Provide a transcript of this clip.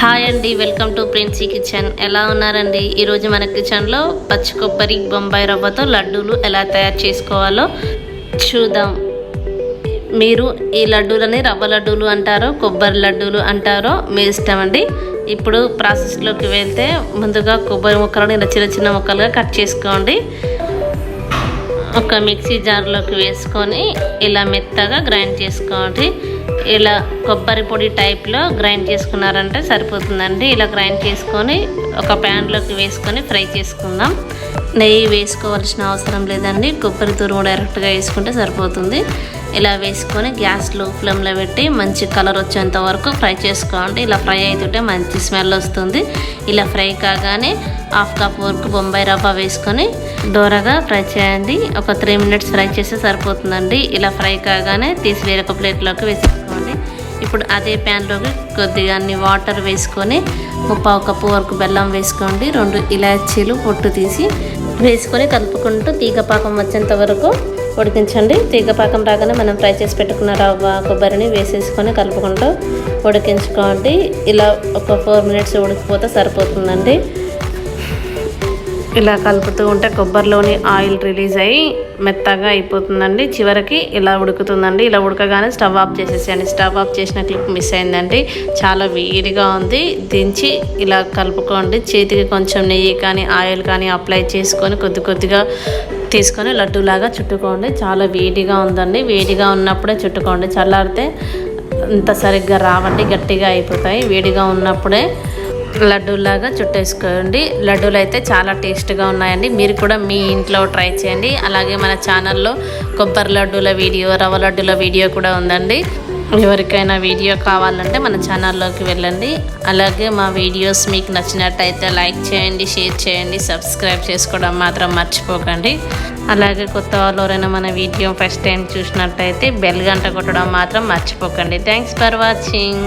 Hi అండి welcome to princi kitchen. ఎలా ఉన్నారండి? ఈరోజు మన కిచెన్లో పచ్చి కొబ్బరి బొంబాయి రవ్వతో లడ్డూలు ఎలా తయారు చేసుకోవాలో చూద్దాం. మీరు ఈ లడ్డూలని రవ్వ లడ్డూలు అంటారో కొబ్బరి లడ్డూలు అంటారో మీ ఇష్టం అండి. ఇప్పుడు ప్రాసెస్లోకి వెళ్తే ముందుగా కొబ్బరి ముక్కలను ఇలా చిన్న చిన్న ముక్కలుగా కట్ చేసుకోండి. ఒక మిక్సీ జార్లోకి వేసుకొని ఇలా మెత్తగా గ్రైండ్ చేసుకోండి. ఇలా కొబ్బరి పొడి టైప్లో గ్రైండ్ చేసుకున్నారంటే సరిపోతుందండి. ఇలా గ్రైండ్ చేసుకొని ఒక ప్యాన్లోకి వేసుకొని ఫ్రై చేసుకుందాం. నెయ్యి వేసుకోవాల్సిన అవసరం లేదండి. కొబ్బరి తురుము డైరెక్ట్గా వేసుకుంటే సరిపోతుంది. ఇలా వేసుకొని గ్యాస్లో ఫ్లేమ్లో పెట్టి మంచి కలర్ వచ్చేంత వరకు ఫ్రై చేసుకోండి ఇలా ఫ్రై అవుతుంటే మంచి స్మెల్ వస్తుంది. ఇలా ఫ్రై కాగానే హాఫ్ కప్ వరకు బొంబాయి రవ్వ వేసుకొని దోరగా ఫ్రై చేయండి. ఒక త్రీ మినిట్స్ ఫ్రై చేస్తే సరిపోతుందండి. ఇలా ఫ్రై కాగానే తీసి వేరొక ప్లేట్లోకి వేసేసుకోండి. ఇప్పుడు అదే ప్యాన్లోకి కొద్దిగా అన్ని వాటర్ వేసుకొని ముప్పావు కప్పు వరకు బెల్లం వేసుకోండి. రెండు ఇలాచీలు పొట్టు తీసి వేసుకొని కలుపుకుంటూ తీగపాకం వచ్చేంత వరకు ఉడికించండి. తీగపాకం రాగానే మనం ఫ్రై చేసి పెట్టుకున్న రవ్వ కొబ్బరిని వేసేసుకొని కలుపుకుంటూ ఉడికించుకోండి. ఇలా ఒక ఫోర్ మినిట్స్ ఉడికిపోతే సరిపోతుందండి. ఇలా కలుపుతూ ఉంటే కొబ్బరిలోని ఆయిల్ రిలీజ్ అయ్యి మెత్తగా అయిపోతుందండి. చివరికి ఇలా ఉడుకుతుందండి. ఇలా ఉడకగానే స్టవ్ ఆఫ్ చేసేసేయండి. స్టవ్ ఆఫ్ చేసిన క్లిప్ మిస్ అయిందండి. చాలా వేడిగా ఉంది. దించి ఇలా కలుపుకోండి. చేతికి కొంచెం నెయ్యి కానీ ఆయిల్ కానీ అప్లై చేసుకొని కొద్ది కొద్దిగా తీసుకొని లడ్డూలాగా చుట్టుకోండి. చాలా వేడిగా ఉందండి. వేడిగా ఉన్నప్పుడే చుట్టుకోండి. చల్లారితే అంత సరిగ్గా రావండి. గట్టిగా అయిపోతాయి. వేడిగా ఉన్నప్పుడే లడ్డూలాగా చుట్టేసుకోండి. లడ్డూలు అయితే చాలా టేస్ట్గా ఉన్నాయండి. మీరు కూడా మీ ఇంట్లో ట్రై చేయండి. అలాగే మన ఛానల్లో కొబ్బరి లడ్డూల వీడియో రవ్వ లడ్డూల వీడియో కూడా ఉందండి. ఎవరికైనా వీడియో కావాలంటే మన ఛానల్లోకి వెళ్ళండి. అలాగే మా వీడియోస్ మీకు నచ్చినట్టయితే లైక్ చేయండి షేర్ చేయండి సబ్స్క్రైబ్ చేసుకోవడం మాత్రం మర్చిపోకండి. అలాగే కొత్త వాళ్ళు ఎవరైనా మన వీడియో ఫస్ట్ టైం చూసినట్టయితే బెల్ గంట కొట్టడం మాత్రం మర్చిపోకండి. Thanks for watching.